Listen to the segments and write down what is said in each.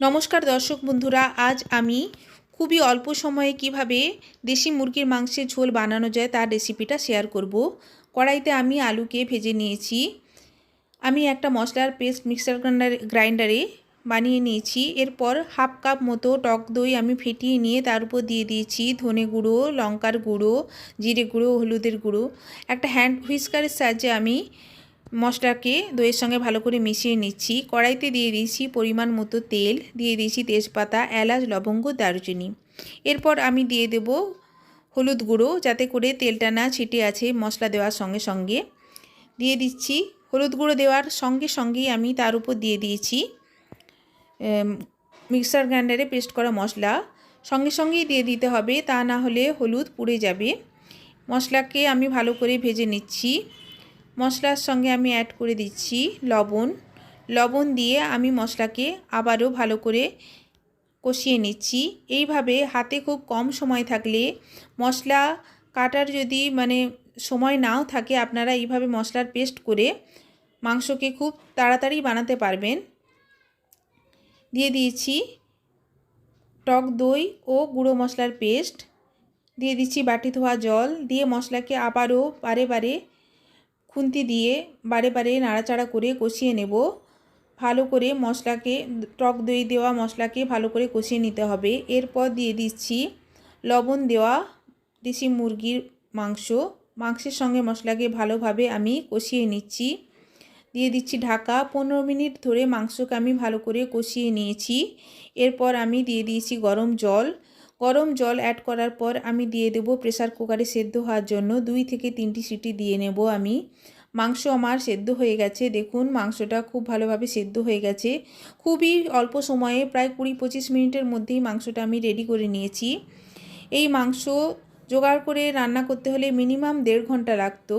নমস্কার দর্শক বন্ধুরা, আজ আমি খুবই অল্প সময়ে কীভাবে দেশি মুরগির মাংসের ঝোল বানানো যায় তার রেসিপিটা শেয়ার করব। কড়াইতে আমি আলুকে ভেজে নিয়েছি। আমি একটা মশলার পেস্ট মিক্সার গ্রাইন্ডার গ্রাইন্ডারে বানিয়ে নিয়েছি। এরপর হাফ কাপ মতো টক দই আমি ফেটিয়ে নিয়ে তার উপর দিয়ে দিয়েছি। ধনে গুঁড়ো, লঙ্কার গুঁড়ো, জিরে গুঁড়ো, হলুদের গুঁড়ো। একটা হ্যান্ড হুইস্কারের সাহায্যে আমি মশলাকে দইয়ের সঙ্গে ভালো করে মিশিয়ে নিচ্ছি। কড়াইতে দিয়ে দিয়েছি পরিমাণ মতো তেল, দিয়ে দিয়েছি তেজপাতা, এলাচ, লবঙ্গ, দারুচিনি। এরপর আমি দিয়ে দেব হলুদ গুঁড়ো যাতে করে তেলটা না ছিটে আছে মশলা দেওয়ার সঙ্গে সঙ্গে। দিয়ে দিচ্ছি হলুদ গুঁড়ো দেওয়ার সঙ্গে সঙ্গেই আমি তার উপর দিয়ে দিয়েছি মিক্সার গ্রাইন্ডারে পেস্ট করা মশলা। সঙ্গে সঙ্গেই দিয়ে দিতে হবে তা না হলে হলুদ পুড়ে যাবে। মশলাকে আমি ভালো করে ভেজে নিচ্ছি। মশলার সঙ্গে আমি অ্যাড করে দিচ্ছি লবণ। লবণ দিয়ে আমি মশলাকে আবারও ভালো করে কষিয়ে নিচ্ছি। এইভাবে হাতে খুব কম সময় থাকলে মশলা কাটার যদি মানে সময় নাও থাকে, আপনারা এইভাবে মশলার পেস্ট করে মাংসকে খুব তাড়াতাড়ি বানাতে পারবেন। দিয়ে দিয়েছি টক দই ও গুঁড়ো মশলার পেস্ট। দিয়ে দিচ্ছি বাটি ধোয়া জল। দিয়ে মশলাকে আবারও বারে বারে খুন্তি দিয়ে বারে বারে নাড়াচাড়া করে কষিয়ে নেব। ভালো করে মশলাকে টক দই দেওয়া মশলাকে ভালো করে কষিয়ে নিতে হবে। এরপর দিয়ে দিচ্ছি লবণ দেওয়া দেশি মুরগির মাংস। মাংসের সঙ্গে মশলাকে ভালোভাবে আমি কষিয়ে নিচ্ছি। দিয়ে দিচ্ছি ঢাকা। পনেরো মিনিট ধরে মাংসকে আমি ভালো করে কষিয়ে নিয়েছি। এরপর আমি দিয়ে দিয়েছি গরম জল। গরম জল অ্যাড করার পর আমি দিয়ে দেব প্রেসার কুকারে সেদ্ধ হওয়ার জন্য দুই থেকে তিনটি সিটি দিয়ে নেব আমি। মাংস আমার সেদ্ধ হয়ে গেছে। দেখুন, মাংসটা খুব ভালোভাবে সেদ্ধ হয়ে গেছে। খুবই অল্প সময়ে প্রায় কুড়ি পঁচিশ মিনিটের মধ্যেই মাংসটা আমি রেডি করে নিয়েছি। এই মাংস জোগাড় করে রান্না করতে হলে মিনিমাম দেড় ঘণ্টা লাগতো।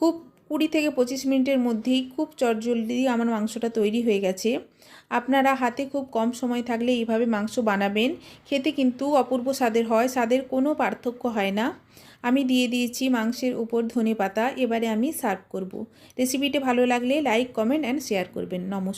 খুব কুড়ি থেকে পঁচিশ মিনিটের মধ্যেই খুব চটজলদি আমার মাংসটা তৈরি হয়ে গেছে। আপনারা হাতে খুব কম সময় থাকলে এইভাবে মাংস বানাবেন। খেতে কিন্তু অপূর্ব স্বাদের হয়, স্বাদের কোনো পার্থক্য হয় না। আমি দিয়ে দিয়েছি মাংসের উপর ধনে পাতা এবারে আমি সার্ভ করব। রেসিপিটা ভালো লাগলে লাইক, কমেন্ট অ্যান্ড শেয়ার করবেন। নমস্কার।